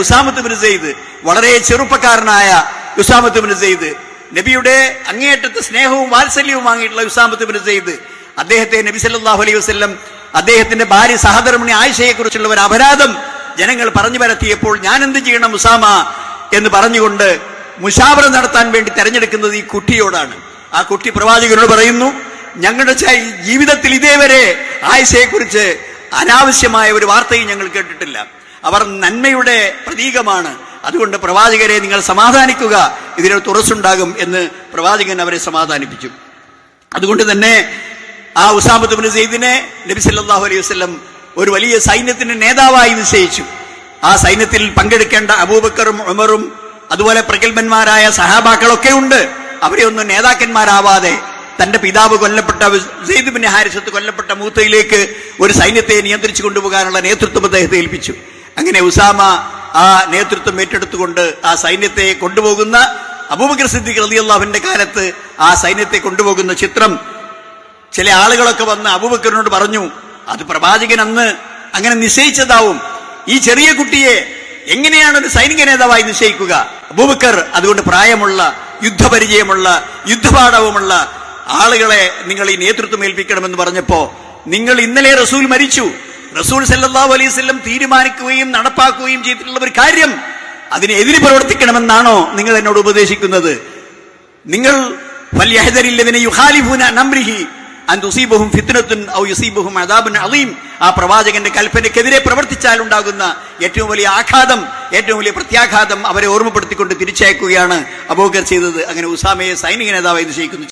ഉസാമത്ത് bin Syed വളരെ ചെറുപ്പക്കാരനായ ഉസാമത്ത് bin Syed. നബിയുടെ അങ്ങേയറ്റത്തെ സ്നേഹവും വാത്സല്യവും വാങ്ങിയിട്ടുള്ള ഉസാമത്ത് ബിൻ സെയ്ദ്. അദ്ദേഹത്തെ നബി സല്ലല്ലാഹു അലൈഹി വസല്ലം അദ്ദേഹത്തിന്റെ ഭാര്യ സഹധർമ്മിണി ആയിഷയെ കുറിച്ചുള്ള ഒരു അപരാധം ജനങ്ങൾ പറഞ്ഞു പരത്തിയപ്പോൾ ഞാൻ എന്ത് ചെയ്യണം ഉസാമ എന്ന് പറഞ്ഞുകൊണ്ട് മുഷാവറ നടത്താൻ വേണ്ടി തെരഞ്ഞെടുക്കുന്നത് ഈ കുട്ടിയോടാണ്. ആ കുട്ടി പ്രവാചകനോട് പറയുന്നു ഞങ്ങളുടെ ജീവിതത്തിൽ ഇതേവരെ ആയിഷയെ കുറിച്ച് അനാവശ്യമായ ഒരു വാർത്തയും ഞങ്ങൾ കേട്ടിട്ടില്ല. അവർ നന്മയുടെ പ്രതീകമാണ്. അതുകൊണ്ട് പ്രവാചകരെ നിങ്ങൾ സമാധാനിക്കുക. ഇതിനൊരു തുറസ്സുണ്ടാകും എന്ന് പ്രവാചകൻ അവരെ സമാധാനിപ്പിച്ചു. അതുകൊണ്ട് തന്നെ ആ ഉസാമത്ത് ബിൻ സെയ്ദിനെ നബി സല്ലല്ലാഹു അലൈഹി വസ്ലം ഒരു വലിയ സൈന്യത്തിന്റെ നേതാവായി നിശ്ചയിച്ചു. ആ സൈന്യത്തിൽ പങ്കെടുക്കേണ്ട അബൂബക്കറും ഉമറും അതുപോലെ പ്രഗത്ഭന്മാരായ സഹാബാക്കളൊക്കെ ഉണ്ട്. അവരെ ഒന്നും നേതാക്കന്മാരാവാതെ തന്റെ പിതാവ് കൊല്ലപ്പെട്ട സെയ്ദ് ബിൻ ഹാരിസത്ത് കൊല്ലപ്പെട്ട മൂത്തയിലേക്ക് ഒരു സൈന്യത്തെ നിയന്ത്രിച്ചു കൊണ്ടുപോകാനുള്ള നേതൃത്വം അദ്ദേഹത്തെ ഏൽപ്പിച്ചു. അങ്ങനെ ഉസാമ ആ നേതൃത്വം ഏറ്റെടുത്തുകൊണ്ട് ആ സൈന്യത്തെ കൊണ്ടുപോകുന്ന അബൂബക്കർ സിദ്ദിഖ് റലിയല്ലാഹുവിന്റെ കാലത്ത് ആ സൈന്യത്തെ കൊണ്ടുപോകുന്ന ചിത്രം ചില ആളുകളൊക്കെ വന്ന് അബൂബക്കറിനോട് പറഞ്ഞു അത് പ്രവാചകൻ അന്ന് അങ്ങനെ നിശ്ചയിച്ചതാവും. ഈ ചെറിയ കുട്ടിയെ എങ്ങനെയാണ് ഒരു സൈനിക നേതാവായി നിശ്ചയിക്കുക? അബൂബക്കർ അതുകൊണ്ട് പ്രായമുള്ള യുദ്ധപരിചയമുള്ള യുദ്ധപാഠവുമുള്ള ആളുകളെ നിങ്ങൾ ഈ നേതൃത്വം ഏൽപ്പിക്കണമെന്ന് പറഞ്ഞപ്പോ നിങ്ങൾ ഇന്നലെ റസൂൽ മരിച്ചു. റസൂൽ സല്ലല്ലാഹു അലൈഹി വസല്ലം തീരുമാനിക്കുകയും നടപ്പാക്കുകയും ചെയ്തിട്ടുള്ള ഒരു കാര്യം അതിനെതിരെ പ്രവർത്തിക്കണമെന്നാണോ നിങ്ങൾ എന്നോട് ഉപദേശിക്കുന്നത്? നിങ്ങൾ ആ പ്രവാചകന്റെ കൽപ്പനയ്ക്കെതിരെ പ്രവർത്തിച്ചാൽ ഉണ്ടാകുന്ന ഏറ്റവും വലിയ ആഘാതം ഏറ്റവും വലിയ പ്രത്യാഘാതം അവരെ ഓർമ്മപ്പെടുത്തിക്കൊണ്ട് തിരിച്ചയക്കുകയാണ് അബോകർ ചെയ്തത്. അങ്ങനെ ഉസാമയെ സൈനിക നേതാവായി നിശ്ചയിക്കുന്നു